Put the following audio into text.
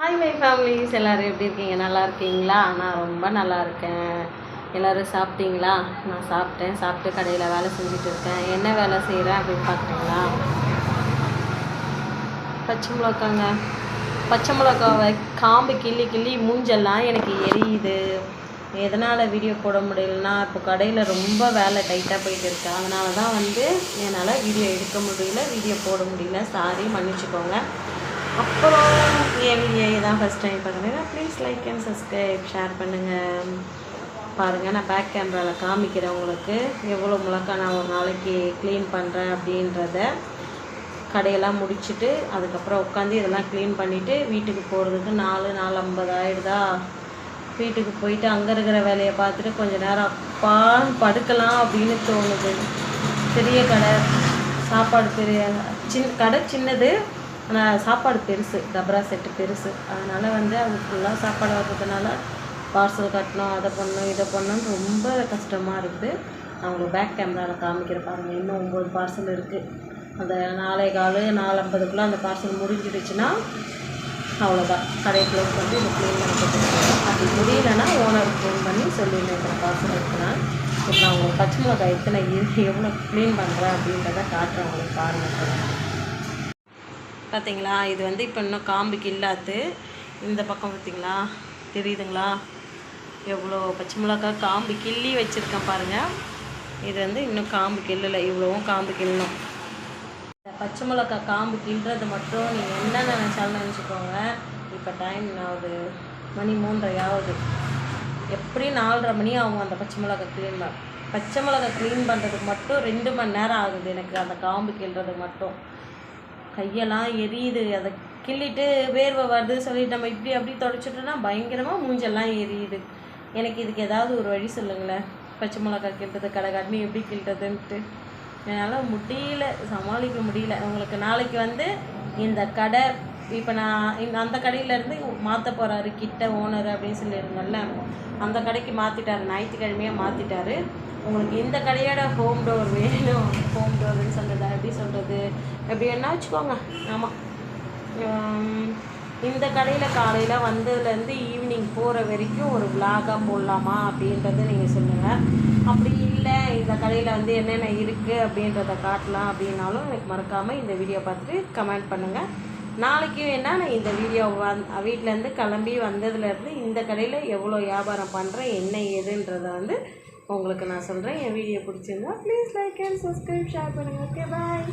Hi my families எல்லோரும் எப்படி இருக்கீங்க? நல்லா இருக்கீங்களா? நான் ரொம்ப நல்லா இருக்கேன். எல்லோரும் சாப்பிட்டீங்களா? நான் சாப்பிட்டேன். சாப்பிட்டு கடையில் வேலை செஞ்சுட்டு இருக்கேன். என்ன வேலை செய்கிறேன் அப்படின்னு பார்க்குறீங்களா பச்சை மிளகாங்க. பச்சை மிளகாவை காம்பு கிள்ளி கிள்ளி மூஞ்செல்லாம் எனக்கு எரியுது. எதனால் வீடியோ போட முடியலன்னா இப்போ கடையில் ரொம்ப வேலை டைட்டாக போயிட்டு இருக்கு. அதனால தான் வந்து என்னால் வீடியோ எடுக்க முடியல வீடியோ போட முடியல. சாரி மன்னிச்சுக்கோங்க. அப்புறம் என் தான் ஃபஸ்ட் டைம் பார்க்குறேன்னா please like and subscribe share பண்ணுங்கள் பாருங்கள் நான் பேக் கேமராவில் காமிக்கிறேன் உங்களுக்கு. எவ்வளோ முழக்கா நான் ஒரு நாளைக்கு க்ளீன் பண்ணுறேன் அப்படின்றத கடையெல்லாம் முடிச்சுட்டு அதுக்கப்புறம் உட்காந்து இதெல்லாம் க்ளீன் பண்ணிவிட்டு வீட்டுக்கு போகிறதுக்கு நாலு நாலு ஐம்பது ஆயிடுதா? வீட்டுக்கு போயிட்டு அங்கே இருக்கிற வேலையை பார்த்துட்டு கொஞ்ச நேரம் அப்பா படுக்கலாம் அப்படின்னு தோணுது. பெரிய கடை சாப்பாடு பெரிய சின் கடை சின்னது ஆனால் சாப்பாடு பெருசு. டபரா செட்டு பெருசு. அதனால் வந்து அது ஃபுல்லாக சாப்பாடு வர்றதுனால பார்சல் கட்டணும் அதை பண்ணணும் இதை பண்ணணும்னு ரொம்ப கஷ்டமாக இருக்குது. நான் உங்களுக்கு பேக் கேமராவில் காமிக்கிற பாருங்கள் இன்னும் ஒம்பது பார்சல் இருக்குது அந்த நாளை காலு நாலு ஐம்பதுக்குள்ளே அந்த பார்சல் முடிஞ்சிடுச்சுன்னா அவ்வளோதான் கடையை க்ளோஸ் பண்ணி இது க்ளீன் பண்ணி அப்படி முடியலன்னா ஓனர் ஃபோன் பண்ணி சொல்லிடுறேன் இத்தனை பார்சல் இருக்குன்னா. இப்போ நான் உங்களுக்கு பச்சை மிளகாய் எத்தனை எவ்வளோ க்ளீன் பண்ணுறேன் அப்படின்றத காட்டுறேன் உங்களுக்கு பாருங்கள் பார்த்தீங்களா இது வந்து இப்போ இன்னும் காம்புக்கு இல்லாது இந்த பக்கம் பார்த்தீங்களா தெரியுதுங்களா? எவ்வளோ பச்சை மிளகாய் காம்பு கிள்ளி வச்சுருக்கேன் பாருங்கள் இது வந்து இன்னும் காம்பு கிள்ளலை இவ்வளோவும் காம்பு கிள்ளணும். இந்த பச்சை மிளகாய் காம்பு கிள்றது மட்டும் நீங்கள் என்ன நினச்சாலும் நினச்சிக்கோங்க. இப்போ டைம் ஆகுது. மணி மூன்றரை ஆகுது. எப்படியும் நாலரை மணி ஆகும் அந்த பச்சை மிளகாய் க்ளீன் பண்ண. பச்சை மிளகாய் க்ளீன் பண்ணுறதுக்கு மட்டும் ரெண்டு மணி நேரம் ஆகுது எனக்கு அந்த காம்பு கிள்றது மட்டும். கையெல்லாம் எரியுது. அதை கிள்ளிட்டு வேர்வை வருது. சொல்லிட்டு நம்ம இப்படி அப்படி தொடச்சிட்டோன்னா பயங்கரமாக மூஞ்செல்லாம் எரியுது. எனக்கு இதுக்கு ஏதாவது ஒரு வழி சொல்லுங்களேன். பச்சை மிளகாய் கிள்றது கடை எப்படி கிள்றதுன்ட்டு என்னால் முடியல. சமாளிக்க முடியல. உங்களுக்கு நாளைக்கு வந்து இந்த கடை இப்போ நான் இந்த அந்த கடையிலேருந்து மாற்ற போகிறாரு கிட்ட ஓனர் அப்படின்னு சொல்லியிருந்தேன்ல அந்த கடைக்கு மாற்றிட்டார் ஞாயிற்றுக்கிழமையாக மாற்றிட்டாரு உங்களுக்கு இந்த கடையோட ஹோம் டோர் வேணும். ஹோம் டோர்னு சொல்கிறது எப்படி சொல்கிறது எப்படி என்ன வச்சுக்கோங்க ஆமாம் இந்த கடையில் காலையில் வந்ததுலேருந்து ஈவினிங் போகிற வரைக்கும் ஒரு விலாகாக போடலாமா அப்படின்றத நீங்கள் சொல்லுங்கள் அப்படி இல்லை இந்த கடையில் வந்து என்னென்ன இருக்குது அப்படின்றத காட்டலாம் அப்படின்னாலும் எனக்கு மறக்காமல் இந்த வீடியோ பார்த்துட்டு கமெண்ட் பண்ணுங்கள் நாளைக்கு வேணால் நான் இந்த வீடியோ வந் வீட்டிலேருந்து கிளம்பி வந்ததுலேருந்து இந்த கடையில் எவ்வளோ வியாபாரம் பண்ணுறேன் என்ன ஏதுன்றதை வந்து உங்களுக்கு நான் சொல்கிறேன் என் வீடியோ பிடிச்சிருந்தா please like and subscribe share பண்ணுங்கள் ஓகே பாய்